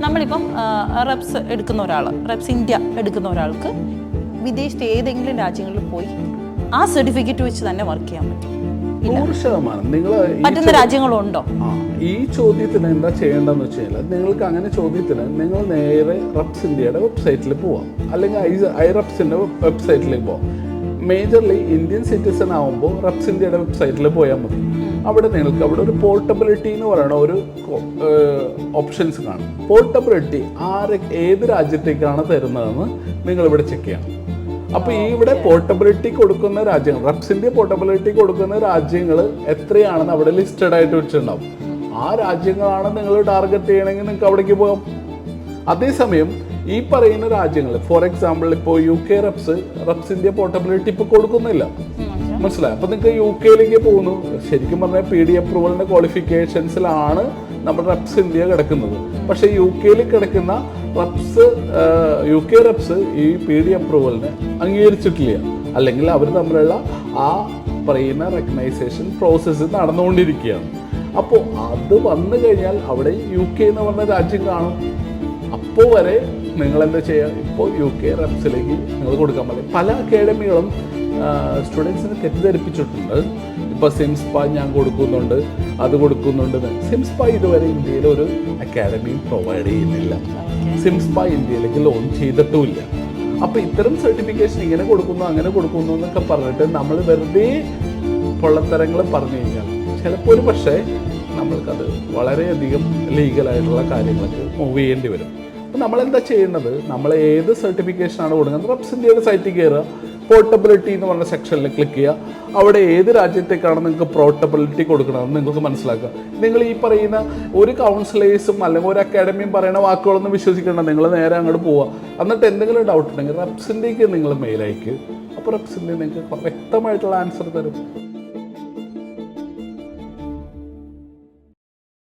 നമ്മളിപ്പം റെപ്സ് എടുക്കുന്ന ഒരാൾ റെപ്സ് ഇന്ത്യ എടുക്കുന്ന ഒരാൾക്ക് വിദേശത്തെ ഏതെങ്കിലും രാജ്യങ്ങളിൽ പോയി ആ സർട്ടിഫിക്കറ്റ് വെച്ച് തന്നെ വർക്ക് ചെയ്യാൻ പറ്റും. നൂറ് ശതമാനം. നിങ്ങൾ പറ്റുന്ന രാജ്യങ്ങളുണ്ടോ? ഈ ചോദ്യത്തിന് എന്താ ചെയ്യേണ്ടതെന്ന് വെച്ച് കഴിഞ്ഞാൽ നിങ്ങൾക്ക് അങ്ങനെ ചോദ്യത്തിന് നിങ്ങൾ നേരെ റബ്സ് ഇന്ത്യയുടെ വെബ്സൈറ്റിൽ പോവാം. അല്ലെങ്കിൽ ഐ റബ്സിന്റെ വെബ്സൈറ്റിലേക്ക് പോവാം. മേജർലി ഇന്ത്യൻ സിറ്റിസൺ ആവുമ്പോൾ റബ്സ് ഇന്ത്യയുടെ വെബ്സൈറ്റിൽ പോയാൽ മതി. അവിടെ നിങ്ങൾക്ക് അവിടെ ഒരു പോർട്ടബിലിറ്റി എന്ന് പറയുന്ന ഒരു ഓപ്ഷൻസ് കാണും. പോർട്ടബിലിറ്റി ആര് ഏത് രാജ്യത്തേക്കാണ് തരുന്നതെന്ന് നിങ്ങൾ ഇവിടെ ചെക്ക് ചെയ്യണം. അപ്പൊ ഈ ഇവിടെ പോർട്ടബിലിറ്റി കൊടുക്കുന്ന രാജ്യങ്ങൾ റബ്സിന്റെ പോർട്ടബിലിറ്റി കൊടുക്കുന്ന രാജ്യങ്ങൾ എത്രയാണെന്ന് അവിടെ ലിസ്റ്റഡ് ആയിട്ട് വെച്ചിട്ടുണ്ടാവും. ആ രാജ്യങ്ങളാണ് നിങ്ങൾ ടാർഗറ്റ് ചെയ്യണമെങ്കിൽ നിങ്ങൾക്ക് അവിടേക്ക് പോകാം. അതേസമയം ഈ പറയുന്ന രാജ്യങ്ങൾ ഫോർ എക്സാമ്പിൾ ഇപ്പോൾ യു കെ റബ്സ് റബ്സിന്റെ പോർട്ടബിലിറ്റി ഇപ്പോൾ കൊടുക്കുന്നില്ല. മനസ്സിലായി? അപ്പൊ നിങ്ങൾക്ക് യു കെയിലേക്ക് പോകുന്നു. ശരിക്കും പറഞ്ഞാൽ പി ഡി അപ്രൂവലിന്റെ ക്വാളിഫിക്കേഷൻസിലാണ് നമ്മുടെ റബ്സ് ഇന്ത്യ കിടക്കുന്നത്. പക്ഷേ യു കെയിൽ കിടക്കുന്ന റബ്സ് യു കെ റബ്സ് ഈ പി ഡി അപ്രൂവലിനെ അംഗീകരിച്ചിട്ടില്ല. അല്ലെങ്കിൽ അവർ തമ്മിലുള്ള ആ പറയുന്ന റെക്കഗ്നൈസേഷൻ പ്രോസസ്സ് നടന്നുകൊണ്ടിരിക്കുകയാണ്. അപ്പോൾ അത് വന്നു കഴിഞ്ഞാൽ അവിടെ യു കെ എന്ന് പറഞ്ഞ രാജ്യം കാണും. അപ്പോൾ വരെ നിങ്ങൾ എന്താ ചെയ്യുക ഇപ്പോൾ യു കെ റെപ്സിലേക്ക് നിങ്ങൾ കൊടുക്കാൻ പറ്റും പല അക്കാഡമികളും സ്റ്റുഡൻസിനെ തെറ്റിദ്ധരിപ്പിച്ചിട്ടുണ്ട്. ഇപ്പോൾ സിംസ്പ ഞാൻ കൊടുക്കുന്നുണ്ട് അത് കൊടുക്കുന്നുണ്ട് സിംസ്പ ഇതുവരെ ഇന്ത്യയിൽ ഒരു അക്കാഡമിയും പ്രൊവൈഡ് ചെയ്യുന്നില്ല. സിംസ്പ ഇന്ത്യയിലേക്ക് ലോഞ്ച് ചെയ്തിട്ടുമില്ല. അപ്പോൾ ഇത്തരം സർട്ടിഫിക്കേഷൻ ഇങ്ങനെ കൊടുക്കുന്നു അങ്ങനെ കൊടുക്കുന്നു എന്നൊക്കെ പറഞ്ഞിട്ട് നമ്മൾ വെറുതെ പൊള്ളത്തരങ്ങൾ പറഞ്ഞു കഴിഞ്ഞാൽ ചിലപ്പോൾ ഒരു പക്ഷേ നമ്മൾക്കത് വളരെയധികം ലീഗലായിട്ടുള്ള കാര്യങ്ങളൊക്കെ മൂവ് ചെയ്യേണ്ടി വരും. അപ്പോൾ നമ്മളെന്താ ചെയ്യേണ്ടത് നമ്മൾ ഏത് സർട്ടിഫിക്കേഷനാണ് കൊടുക്കുന്നത്? റെപ്സ് ഇന്ത്യയുടെ സൈറ്റിൽ കയറുക പോർട്ടബിലിറ്റി എന്ന് പറഞ്ഞ സെക്ഷനിൽ ക്ലിക്ക് ചെയ്യുക അവിടെ ഏത് രാജ്യത്തേക്കാണ് നിങ്ങൾക്ക് പോർട്ടബിലിറ്റി കൊടുക്കണമെന്ന് നിങ്ങൾക്ക് മനസ്സിലാക്കുക നിങ്ങൾ ഈ പറയുന്ന ഒരു കൗൺസിലേഴ്സും അല്ലെങ്കിൽ ഒരു അക്കാഡമിയും പറയുന്ന വാക്കുകളൊന്നും വിശ്വസിക്കേണ്ട. നിങ്ങൾ നേരെ അങ്ങോട്ട് പോവുക എന്നിട്ട് എന്തെങ്കിലും ഡൗട്ട് ഉണ്ടെങ്കിൽ റെപ്സിന്റെക്ക് നിങ്ങൾ മെയിൽ അപ്പോൾ റബ്സിന്റെ നിങ്ങൾക്ക് വ്യക്തമായിട്ടുള്ള ആൻസർ തരും.